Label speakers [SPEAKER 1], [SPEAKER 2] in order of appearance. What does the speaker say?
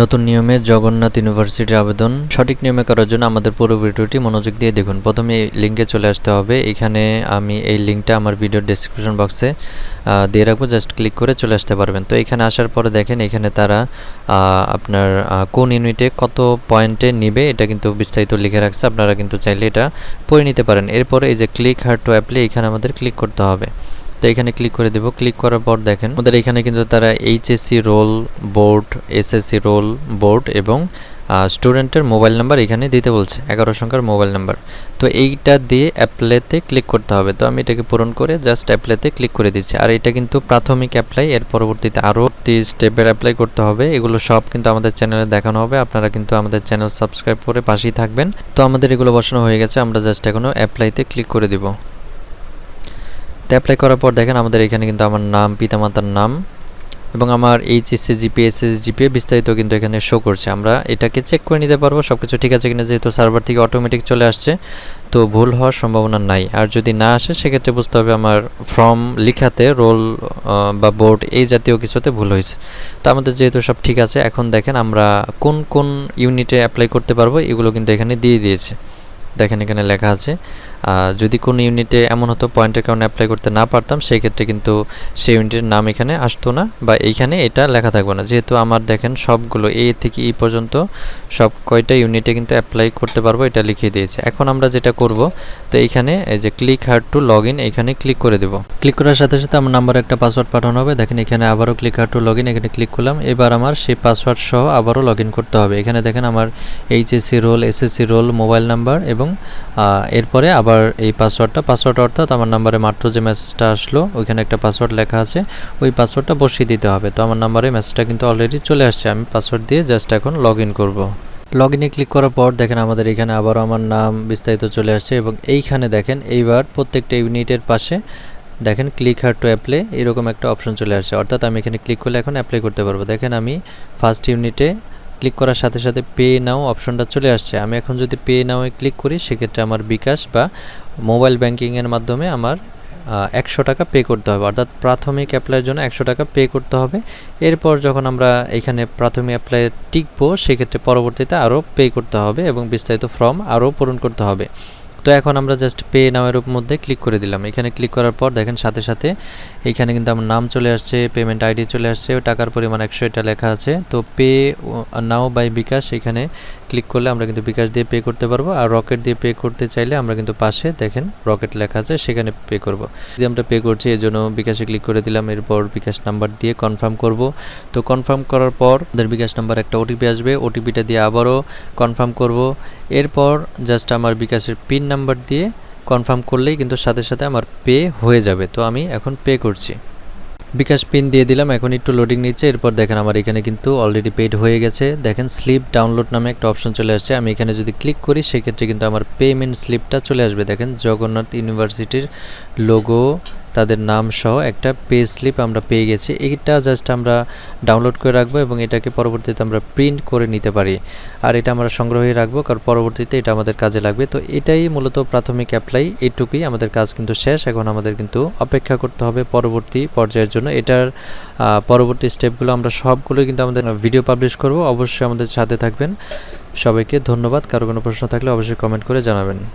[SPEAKER 1] নতুন নিয়মে জগন্নাথ ইউনিভার্সিটির আবেদন সঠিক নিয়মে করার জন্য আমাদের পুরো ভিডিওটি মনোযোগ দিয়ে দেখুন। প্রথমে লিঙ্কে চলে আসতে হবে। এখানে আমি এই লিঙ্কটা আমার ভিডিওর ডেসক্রিপশন বক্সে দিয়ে রাখব। জাস্ট ক্লিক করে চলে আসতে পারবেন। তো এখানে আসার পরে দেখেন, এখানে তারা আপনার কোন ইউনিটে কত পয়েন্টে নিবে এটা কিন্তু বিস্তারিত লিখে রাখছে। আপনারা কিন্তু চাইলে এটা পড়ে নিতে পারেন। এরপরে এই যে ক্লিক হার টু অ্যাপ্লাই এখানে আমাদের ক্লিক করতে হবে। এখানে ক্লিক করে দেব। ক্লিক করার পর দেখেন, আমাদের এখানে কিন্তু তারা HSC roll board SSC roll board এবং স্টুডেন্টের মোবাইল নাম্বার এখানে দিতে বলছে, এগারো সংখ্যার মোবাইল নাম্বার তো এইটা দিয়ে অ্যাপ্লাইতে ক্লিক করতে হবে। তো আমি এটাকে পূরণ করে জাস্ট অ্যাপ্লাইতে ক্লিক করে দিচ্ছি। আর এটা কিন্তু প্রাথমিক অ্যাপ্লাই এর পরবর্তীতে আরও স্টেপের অ্যাপ্লাই করতে হবে। এগুলো সব কিন্তু আমাদের চ্যানেলে দেখানো হবে। আপনারা কিন্তু আমাদের চ্যানেল সাবস্ক্রাইব করে পাশেই থাকবেন। তো আমাদের এগুলো বসানো হয়ে গেছে। আমরা জাস্ট এখনও অ্যাপ্লাইতে ক্লিক করে দিব। তো অ্যাপ্লাই করার পর দেখেন আমাদের এখানে কিন্তু আমার নাম, পিতামাতার নাম এবং আমার এইচএসসি জিপি এসএসসি জিপিএ বিস্তারিত কিন্তু এখানে শো করছে। আমরা এটাকে চেক করে নিতে পারব সব কিছু ঠিক আছে কিনা, যেহেতু সার্ভার থেকে অটোমেটিক চলে আসছে, তো ভুল হওয়ার সম্ভাবনা নাই। আর যদি না আসে, সেক্ষেত্রে বুঝতে হবে আমার ফর্ম লিখাতে রোল বা বোর্ড এই জাতীয় কিছুতে ভুল হয়েছে। তো আমাদের যেহেতু সব ঠিক আছে, এখন দেখেন আমরা কোন কোন ইউনিটে অ্যাপ্লাই করতে পারব, এগুলো কিন্তু এখানে দিয়ে দিয়েছে। দেখেন এখানে লেখা আছে যদি কোনো ইউনিটে এমন হতো পয়েন্টের কারণে অ্যাপ্লাই করতে না পারতাম, সেই ক্ষেত্রে কিন্তু সেই ইউনিটের নাম এখানে আসতো না বা এইখানে এটা লেখা থাকবে না। যেহেতু আমার দেখেন সবগুলো এ থেকে ই পর্যন্ত সব কয়টা ইউনিটে কিন্তু অ্যাপ্লাই করতে পারব, এটা লিখিয়ে দিয়েছে। এখন আমরা যেটা করব, তো এইখানে এই যে click here to log in এখানে ক্লিক করে দেব। ক্লিক করার সাথে সাথে আমার নাম্বার একটা পাসওয়ার্ড পাঠানো হবে। দেখেন এখানে আবারও click here to log in এখানে ক্লিক করলাম। এবার আমার সেই পাসওয়ার্ড সহ আবারও লগ ইন করতে হবে। এখানে দেখেন আমার HSC roll SSC roll mobile number এবং আহ, এরপরে আবার এই পাসওয়ার্ডটা পাসওয়ার্ড অর্থাৎ আমার নাম্বারে মাত্র যে মেসেজটা আসলো ওইখানে একটা পাসওয়ার্ড লেখা আছে ওই পাসওয়ার্ডটা বসিয়ে দিতে হবে। তো আমার নাম্বারে মেসেজটা কিন্তু অলরেডি চলে আসছে আমি পাসওয়ার্ড দিয়ে জাস্ট এখন লগ ইন করব। লগ ইনে ক্লিক করার পর দেখেন আমাদের এখানে আবারও আমার নাম বিস্তারিত চলে আসছে এবং এইখানে দেখেন এইবার প্রত্যেকটা ইউনিটের পাশে দেখেন ক্লিক হার টু অ্যাপ্লাই এরকম একটা অপশন চলে আসছে। অর্থাৎ আমি এখানে ক্লিক করলে এখন অ্যাপ্লাই করতে পারব। দেখেন আমি ফার্স্ট ইউনিটে ক্লিক করার সাথে সাথে পে নাও অপশনটা চলে আসছে। আমি এখন যদি পে নাওয়ে ক্লিক করি, সেক্ষেত্রে আমার বিকাশ বা মোবাইল ব্যাংকিংয়ের মাধ্যমে আমার একশো টাকা পে করতে হবে। অর্থাৎ প্রাথমিক অ্যাপ্লাইয়ের জন্য একশো টাকা পে করতে হবে। এরপর যখন আমরা এখানে প্রাথমিক অ্যাপ্লাই টিকবো, সেক্ষেত্রে পরবর্তীতে আরও পে করতে হবে এবং বিস্তারিত ফর্ম আরও পূরণ করতে হবে। তো এখন আমরা জাস্ট পে নামের মধ্যে ক্লিক করে দিলাম। এখানে ক্লিক করার পর দেখেন সাথে সাথে এখানে কিন্তু আমার নাম চলে আসছে পেমেন্ট আইডি চলে আসছে, টাকার পরিমাণ একশো এটা লেখা আছে। তো পে নাও বাই বিকাশ এখানে ক্লিক করলে আমরা কিন্তু বিকাশ দিয়ে পে করতে পারব। আর রকেট দিয়ে পে করতে চাইলে আমরা কিন্তু পাশে দেখেন রকেট লেখা আছে, সেখানে পে করব। যদি আমরা পে করছি এর জন্য বিকাশে ক্লিক করে দিলাম, এরপর বিকাশ নাম্বার দিয়ে কনফার্ম করব। তো কনফার্ম করার পর আমাদের বিকাশ নাম্বার একটা ওটিপি আসবে। ওটিপিটা দিয়ে আবারও কনফার্ম করব। এরপর জাস্ট আমার বিকাশের পিন নাম্বার দিয়ে কনফার্ম করলেই কিন্তু সাথে সাথে আমার পে হয়ে যাবে। তো আমি এখন পে করছি। বিকাশ পিন দিয়ে দিলাম, এখন একটু লোডিং নিচ্ছে। এরপর দেখেন আমার এখানে কিন্তু অলরেডি পেড হয়ে গেছে। দেখেন স্লিপ ডাউনলোড নামে একটা অপশন চলে আসছে। আমি এখানে যদি ক্লিক করি, সেক্ষেত্রে কিন্তু আমার পেমেন্ট স্লিপটা চলে আসবে। দেখেন জগন্নাথ ইউনিভার্সিটির লোগো তাদের নাম সহ একটা পে স্লিপ আমরা পেয়ে গেছি। এইটা জাস্ট আমরা ডাউনলোড করে রাখব এবং এটাকে পরবর্তীতে আমরা প্রিন্ট করে নিতে পারি। আর এটা আমরা সংগ্রহে রাখব কারণ পরবর্তীতে এটা আমাদের কাজে লাগবে। তো এটাই মূলত প্রাথমিক অ্যাপ্লাই এইটুকুই আমাদের কাজ কিন্তু শেষ। এখন আমাদের কিন্তু অপেক্ষা করতে হবে পরবর্তী পর্যায়ের জন্য। এটার পরবর্তী স্টেপগুলো আমরা সবগুলো কিন্তু আমাদের ভিডিও পাবলিশ করব। অবশ্যই আমাদের সাথে থাকবেন। সবাইকে ধন্যবাদ। কারও কোনো প্রশ্ন থাকলে অবশ্যই কমেন্ট করে জানাবেন।